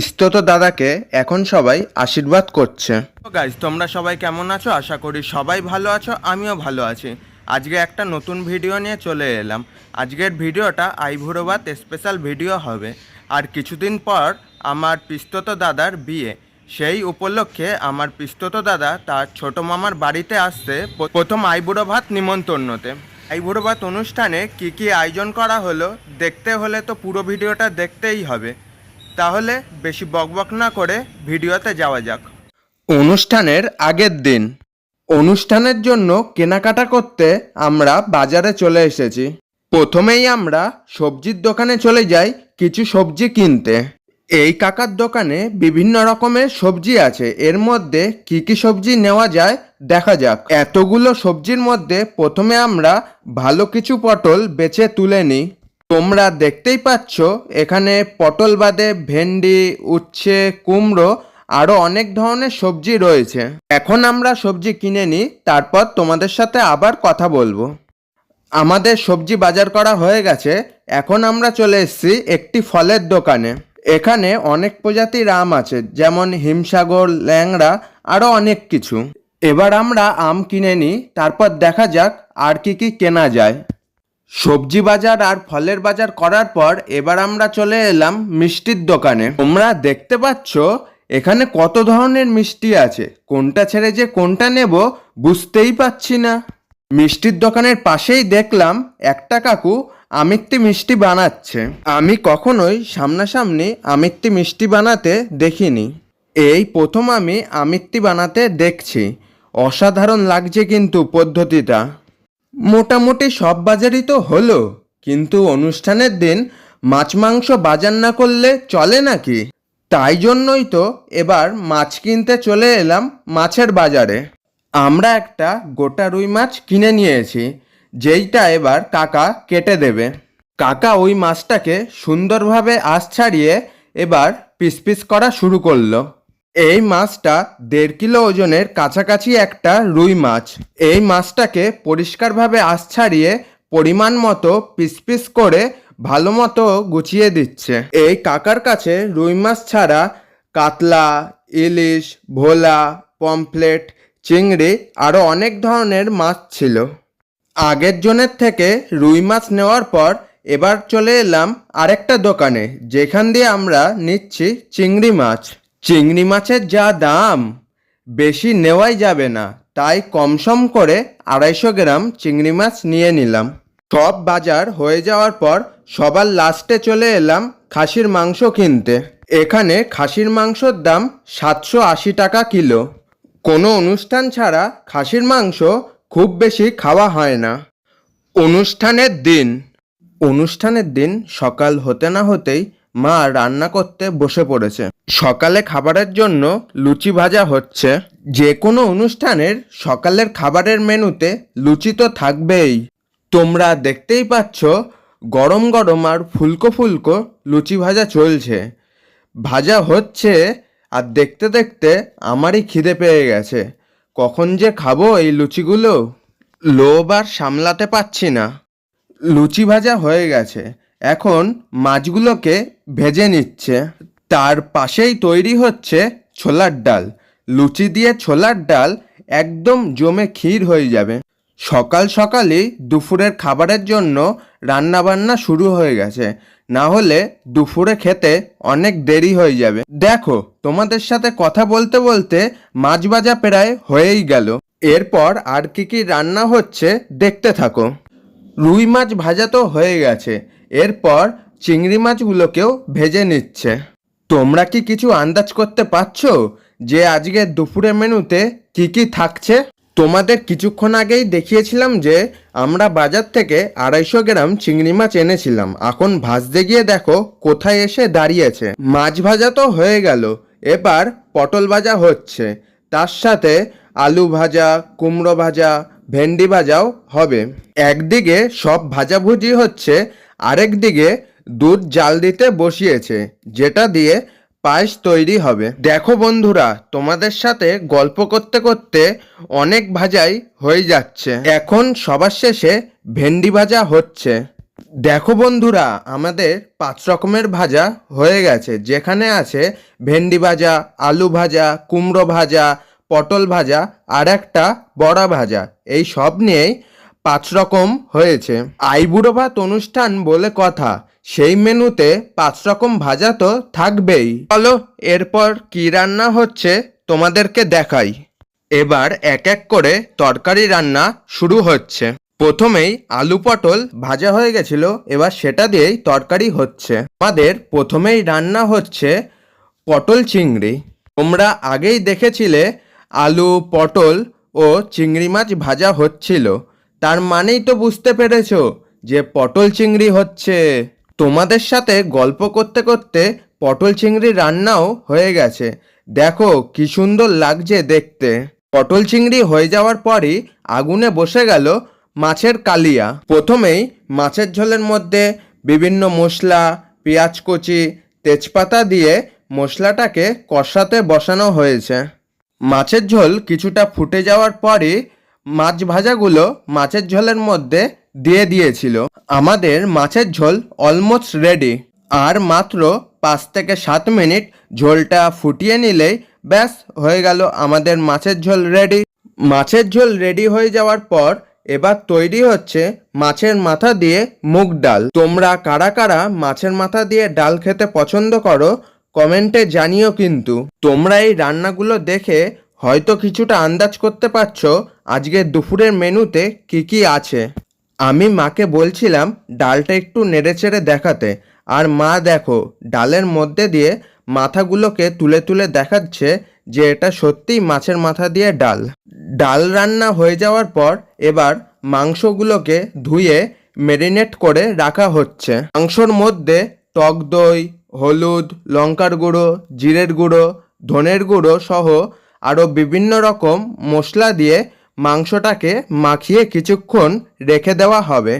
পিস্তত দাদাকে এখন সবাই আশীর্বাদ করছে। গাইজ তোমরা সবাই কেমন আছো? আশা করি সবাই ভালো আছো, আমিও ভালো আছি। আজকে একটা নতুন ভিডিও নিয়ে চলে এলাম। আজকের ভিডিওটা আইভুরোবাত স্পেশাল ভিডিও হবে। আর কিছুদিন পর আমার পিস্তত দাদার বিয়ে। সেই উপলক্ষে আমার পিস্তত দাদা তার ছোট মামার বাড়িতে আসছে প্রথম আইবুড়ো ভাত নিমন্ত্রণতে। আইবুড়ো ভাত অনুষ্ঠানে কি কি আয়োজন করা হলো, দেখতে হলে তো পুরো ভিডিওটা দেখতেই হবে। তাহলে বেশি বকবক না করে ভিডিওতে যাওয়া যাক। অনুষ্ঠানের আগের দিন। অনুষ্ঠানের জন্য কেনাকাটা করতে আমরা বাজারে চলে এসেছি। প্রথমেই আমরা সবজির দোকানে চলে যাই কিছু সবজি কিনতে। এই কাকার দোকানে বিভিন্ন রকমের সবজি আছে। এর মধ্যে কি কি সবজি নেওয়া যায় দেখা যাক। এতগুলো সবজির মধ্যে প্রথমে আমরা ভালো কিছু পটল বেছে তুলে নিই। তোমরা দেখতেই পাচ্ছ, এখানে পটল বাদে ভেন্ডি, উচ্ছে, কুমড়ো আরও অনেক ধরনের সবজি রয়েছে। এখন আমরা সবজি কিনে নিই, তারপর তোমাদের সাথে আবার কথা বলব। আমাদের সবজি বাজার করা হয়ে গেছে, এখন আমরা চলে এসেছি একটি ফলের দোকানে। এখানে অনেক প্রজাতির আম আছে, যেমন হিমসাগর, ল্যাংড়া আরও অনেক কিছু। এবার আমরা আম কিনে নিই, তারপর দেখা যাক আর কি কি কেনা যায়। সবজি বাজার আর ফলের বাজার করার পর এবার আমরা চলে এলাম মিষ্টির দোকানে। তোমরা দেখতে পাচ্ছ, এখানে কত ধরনের মিষ্টি আছে। কোনটা ছেড়ে যে কোনটা নেব বুঝতেই পাচ্ছি না। মিষ্টির দোকানের পাশেই দেখলাম একটা কাকু আমিত্তি মিষ্টি বানাচ্ছে। আমি কখনোই সামনাসামনি আমিত্তি মিষ্টি বানাতে দেখিনি। এই প্রথম আমি আমিত্তি বানাতে দেখছি। অসাধারণ লাগছে কিন্তু পদ্ধতিটা। মোটামুটি সব বাজারই তো হলো, কিন্তু অনুষ্ঠানের দিন মাছ মাংস বাজার না করলে চলে নাকি? তাই জন্যই তো এবার মাছ কিনতে চলে এলাম মাছের বাজারে। আমরা একটা গোটা রুই মাছ কিনে নিয়েছি, যেইটা এবার কাকা কেটে দেবে। কাকা ওই মাছটাকে সুন্দরভাবে আঁশ ছাড়িয়ে এবার পিস পিস করা শুরু করল। এই মাছটা দেড় কিলো ওজনের কাছাকাছি একটা রুই মাছ। এই মাছটাকে পরিষ্কারভাবে আঁশ ছাড়িয়ে পরিমাণ মতো পিস পিস করে ভালো মতো গুছিয়ে দিচ্ছে। এই কাকার কাছে রুই মাছ ছাড়া কাতলা, ইলিশ, ভোলা, পমফ্লেট, চিংড়ি আরও অনেক ধরনের মাছ ছিল। আগের জনের থেকে রুই মাছ নেওয়ার পর এবার চলে এলাম আরেকটা দোকানে, যেখান দিয়ে আমরা নিচ্ছি চিংড়ি মাছ। চিংড়ি মাছের যা দাম, বেশি নেওয়াই যাবে না। তাই কম সম করে আড়াইশো গ্রাম চিংড়ি মাছ নিয়ে নিলাম। সব বাজার হয়ে যাওয়ার পর সবার লাস্টে চলে এলাম খাসির মাংস কিনতে। এখানে খাসির মাংসর দাম সাতশো আশি টাকা কিলো। কোনো অনুষ্ঠান ছাড়া খাসির মাংস খুব বেশি খাওয়া হয় না। অনুষ্ঠানের দিন। অনুষ্ঠানের দিন সকাল হতে না হতেই মা রান্না করতে বসে পড়েছে। সকালে খাবারের জন্য লুচি ভাজা হচ্ছে। যে কোনো অনুষ্ঠানের সকালের খাবারের মেনুতে লুচি তো থাকবেই। তোমরা দেখতেই পাচ্ছ, গরম গরম আর ফুলকো ফুলকো লুচি ভাজা চলছে। ভাজা হচ্ছে আর দেখতে দেখতে আমারই খিদে পেয়ে গেছে। কখন যে খাব এই লুচিগুলো? লোভ আর সামলাতে পারছি না। লুচি ভাজা হয়ে গেছে। এখন মাছগুলোকে ভেজে নিচ্ছে। তার পাশেই তৈরি হচ্ছে ছোলার ডাল। লুচি দিয়ে ছোলার ডাল একদম জমে ক্ষীর হয়ে যাবে। সকাল সকালই দুপুরের খাবারের জন্য রান্নাবান্না শুরু হয়ে গেছে। না হলে দুপুরে খেতে অনেক দেরি হয়ে যাবে। দেখো, তোমাদের সাথে কথা বলতে বলতে মাছ ভাজা প্রায় হয়েই গেল। এরপর আর কি কি রান্না হচ্ছে দেখতে থাকো। রুই মাছ ভাজা তো হয়ে গেছে। এরপর চিংড়ি মাছগুলোকেও ভেজে নিচ্ছে। তোমরা কি কিছু আন্দাজ করতে পারছ যে আজকে দুপুরের মেনুতে কি কি থাকছে? তোমাদের কিছুক্ষণ আগেই দেখিয়েছিলাম যে আমরা বাজার থেকে আড়াইশো গ্রাম চিংড়ি মাছ এনেছিলাম। এখন ভাজতে গিয়ে দেখো কোথায় এসে দাঁড়িয়েছে। মাছ ভাজা তো হয়ে গেল, এবার পটল ভাজা হচ্ছে। তার সাথে আলু ভাজা, কুমড়ো ভাজা, ভেন্ডি ভাজাও হবে। একদিকে সব ভাজাভুজি হচ্ছে আরেক দিকে দুধ জাল দিতে বসিয়েছে, যেটা দিয়ে পায়েস তৈরি হবে। দেখো বন্ধুরা, তোমাদের সাথে গল্প করতে করতে অনেক ভাজাই হয়ে যাচ্ছে। এখন সবার শেষে ভেন্ডি ভাজা হচ্ছে। দেখো বন্ধুরা, আমাদের পাঁচ রকমের ভাজা হয়ে গেছে। যেখানে আছে ভেন্ডি ভাজা, আলু ভাজা, কুমড়ো ভাজা, পটল ভাজা আর একটা বড়া ভাজা। এই সব নিয়েই পাঁচ রকম হয়েছে। আইবুড়ো ভাত অনুষ্ঠান বলে কথা, সেই মেনুতে পাঁচ রকম ভাজা তো থাকবেই। চলো, এরপর কি রান্না হচ্ছে তোমাদেরকে দেখাই। এবার এক এক করে তরকারি রান্না শুরু হচ্ছে। প্রথমেই আলু পটল ভাজা হয়ে গেছিল, এবার সেটা দিয়েই তরকারি হচ্ছে। আমাদের প্রথমেই রান্না হচ্ছে পটল চিংড়ি। তোমরা আগেই দেখেছিলে, আলু, পটল ও চিংড়ি মাছ ভাজা হচ্ছিল। তার মানেই তো বুঝতে পেরেছ যে পটল চিংড়ি হচ্ছে। তোমাদের সাথে গল্প করতে করতে পটল চিংড়ি রান্নাও হয়ে গেছে। দেখো কি সুন্দর লাগছে দেখতে। পটল চিংড়ি হয়ে যাওয়ার পরই আগুনে বসে গেল মাছের কালিয়া। প্রথমেই মাছের ঝোলের মধ্যে বিভিন্ন মশলা, পেঁয়াজ কুচি, তেজপাতা দিয়ে মশলাটাকে কষাতে বসানো হয়েছে। মাছের ঝোল কিছুটা ফুটে যাওয়ার পরই মাছ ভাজাগুলো মাছের ঝোলের মধ্যে দিয়ে দিয়েছিল। আমাদের মাছের ঝোল অলমোস্ট রেডি আর মাত্র পাঁচ থেকে সাত মিনিট ঝোলটা ফুটিয়ে নিলেই ব্যাস, হয়ে গেল আমাদের মাছের ঝোল রেডি মাছের ঝোল রেডি হয়ে যাওয়ার পর এবার তৈরি হচ্ছে মাছের মাথা দিয়ে মুগ ডাল। তোমরা কারা কারা মাছের মাথা দিয়ে ডাল খেতে পছন্দ করো, কমেন্টে জানিও কিন্তু। তোমরা এই রান্নাগুলো দেখে হয়তো কিছুটা আন্দাজ করতে পারছ আজকের দুপুরের মেনুতে কি কি আছে? আমি মাকে বলছিলাম, ডালটা একটু নেড়েচেড়ে দেখাতে। আর মা দেখো, ডালের মধ্যে দিয়ে মাথাগুলোকে তুলে তুলে দেখাচ্ছে যে এটা সত্যিই মাছের মাথা দিয়ে ডাল। ডাল রান্না হয়ে যাওয়ার পর এবার মাংসগুলোকে ধুয়ে মেরিনেট করে রাখা হচ্ছে। মাংসর মধ্যে টক দই, হলুদ, লঙ্কার গুঁড়ো, জিরের গুঁড়ো, ধনের গুঁড়ো সহ আরও বিভিন্ন রকম মশলা দিয়ে মাংসটাকে মাখিয়ে কিছুক্ষণ রেখে দেওয়া হবে।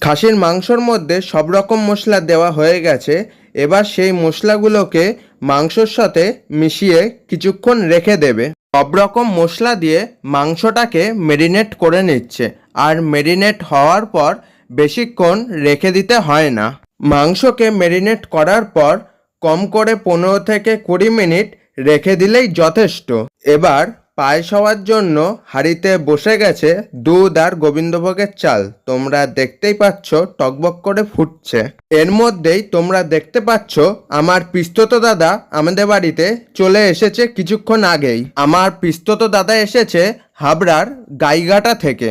খাসির মাংসর মধ্যে সব রকম মশলা দেওয়া হয়ে গেছে। এবার সেই মশলাগুলোকে মাংসর সাথে মিশিয়ে কিছুক্ষণ রেখে দেবে। সব রকম মশলা দিয়ে মাংসটাকে মেরিনেট করে নিচ্ছে। আর মেরিনেট হওয়ার পর বেশিক্ষণ রেখে দিতে হয় না। মাংসকে মেরিনেট করার পর কম করে পনেরো থেকে কুড়ি মিনিট রেখে দিলেই যথেষ্ট। এবার পায়েস হওয়ার জন্য হাঁড়িতে বসে গেছে দুধ আর গোবিন্দভোগের চাল। তোমরা দেখতেই পাচ্ছ টকবক করে ফুটছে। এর মধ্যেই তোমরা দেখতে পাচ্ছ আমার পিস্তত দাদা আমাদের বাড়িতে চলে এসেছে কিছুক্ষণ আগেই। আমার পিস্তত দাদা এসেছে হাবড়ার গাইঘাটা থেকে।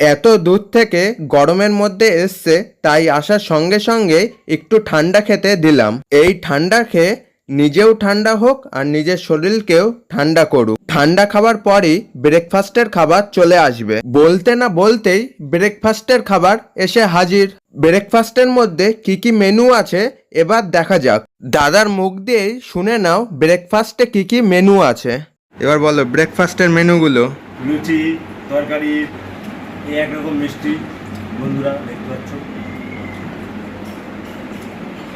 এত দূর থেকে গরমের মধ্যে এসছে, তাই আসার সঙ্গে সঙ্গে একটু ঠান্ডা খেতে দিলাম। এই ঠান্ডা খেয়ে নিজেও ঠান্ডা হোক আর নিজের শরীরকেও ঠান্ডা করুক। ঠান্ডা খাবার পরই ব্রেকফাস্টের খাবার চলে আসবে। বলতে না বলতেই ব্রেকফাস্টের খাবার এসে হাজির। ব্রেকফাস্টের মধ্যে কি কি মেনু আছে এবার দেখা যাক। দাদার মুখ দিয়েই শুনে নাও ব্রেকফাস্টে কি কি মেনু আছে। এবার বলো ব্রেকফাস্টের মেনুগুলো লুচি, তরকারি একরকম মিষ্টি, বন্ধুরা দেখতে পাচ্ছ।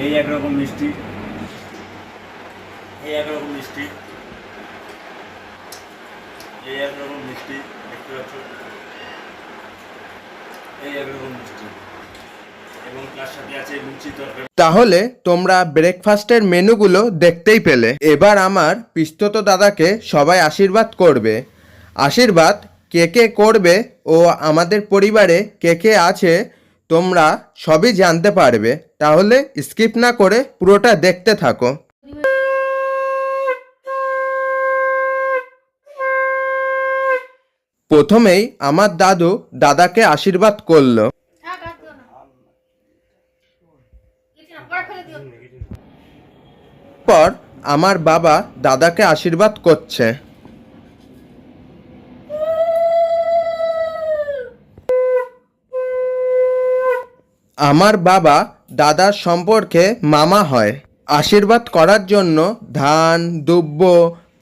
এই একরকম মিষ্টি। এই একরকম মিষ্টি। এই একরকম মিষ্টি, দেখতে পাচ্ছ? এই একরকম মিষ্টি। তাহলে তোমরা ব্রেকফাস্টের মেনুগুলো দেখতেই পেলে। এবার আমার পিস্তত দাদাকে সবাই আশীর্বাদ করবে। আশীর্বাদ কে কে করবে ও আমাদের পরিবারে কে কে আছে তোমরা সবই জানতে পারবে। তাহলে স্কিপ না করে পুরোটা দেখতে থাকো। প্রথমেই আমার দাদু দাদাকে আশীর্বাদ করল। পরে আমার বাবা দাদাকে আশীর্বাদ করছে। আমার বাবা দাদার সম্পর্কে মামা হয়। আশীর্বাদ করার জন্য ধান দুব্য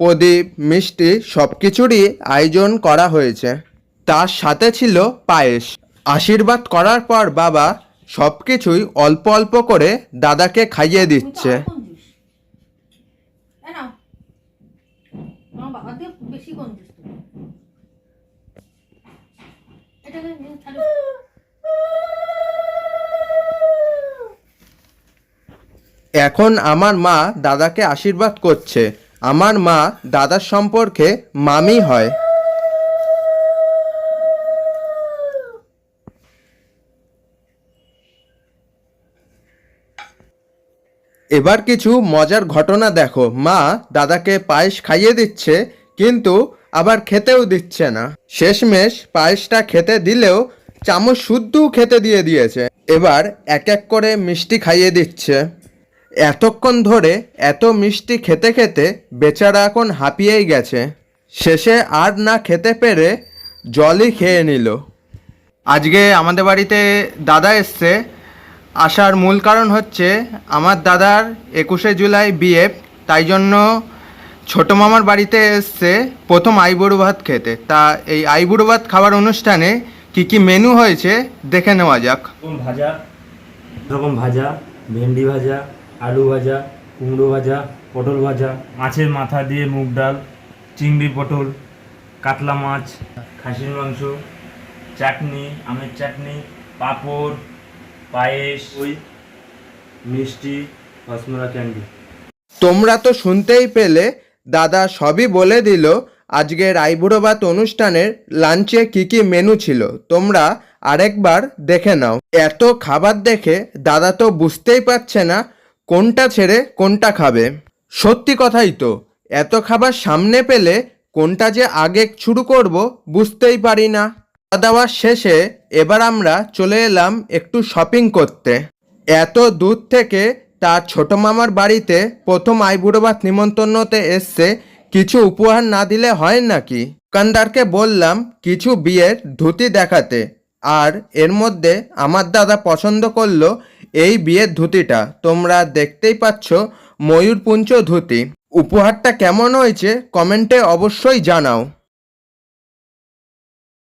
প্রদীপ মিষ্টি সব কিছুরই আয়োজন করা হয়েছে। তার সাথে ছিল পায়েস। আশীর্বাদ করার পর বাবা সব কিছুই অল্প অল্প করে দাদাকে খাইয়ে দিচ্ছে। এখন আমার মা দাদাকে আশীর্বাদ করছে। আমার মা দাদার সম্পর্কে মামি হয়। এবার কিছু মজার ঘটনা দেখো। মা দাদাকে পায়েস খাইয়ে দিচ্ছে, কিন্তু আবার খেতেও দিচ্ছে না। শেষমেশ পায়েসটা খেতে দিলেও চামচ শুদ্ধ খেতে দিয়ে দিয়েছে। এবার এক এক করে মিষ্টি খাইয়ে দিচ্ছে। এতক্ষণ ধরে এত মিষ্টি খেতে খেতে বেচারা এখন হাঁপিয়েই গেছে। শেষে আর না খেতে পেরে জলই খেয়ে নিল। আজকে আমাদের বাড়িতে দাদা এসছে। আসার মূল কারণ হচ্ছে আমার দাদার একুশে জুলাই বিয়ে, তাই জন্য ছোটো মামার বাড়িতে এসছে প্রথম আইবুড়ো ভাত খেতে। তা এই আইবুড়ো ভাত খাওয়ার অনুষ্ঠানে কি কি মেনু হয়েছে দেখে নেওয়া যাক। ভাজা, রকম ভাজা, ভেন্ডি ভাজা আলু ভাজা কুমড়ো ভাজা পটল ভাজা। মাছের মাথা দিয়ে মুগ ডাল চিংড়ি পটল কাতলা মাছ খাসির মাংস চাটনি আমের চাটনি পাঁপড় পায়েস ওই মিষ্টি রসমলা ক্যান্ডি। তোমরা তো শুনতেই পেলে দাদা সবই বলে দিল আজকের আইবুড়ো ভাত অনুষ্ঠানের লাঞ্চে কি কি মেনু ছিল। তোমরা আরেকবার দেখে নাও। এত খাবার দেখে দাদা তো বুঝতেই পারছে না কোনটা ছেড়ে কোনটা খাবে? সত্যি কথাই তো, এত খাবার সামনে পেলে কোনটা যে আগে শুরু করব বুঝতেই পারি না। খাওয়া দাওয়ার শেষে এবার আমরা চলে এলাম একটু শপিং করতে। এত দূর থেকে তার ছোট মামার বাড়িতে প্রথম আইবুড়ো ভাত নিমন্ত্রণতে এসছে, কিছু উপহার না দিলে হয় নাকি? দোকানদারকে বললাম, কিছু বিয়ের ধুতি দেখাতে, আর এর মধ্যে আমার দাদা পছন্দ করল এই বিয়ের ধুতিটা তোমরা দেখতেই পাচ্ছ ময়ূরপুঞ্জ ধুতি। উপহারটা কেমন হয়েছে কমেন্টে অবশ্যই জানাও।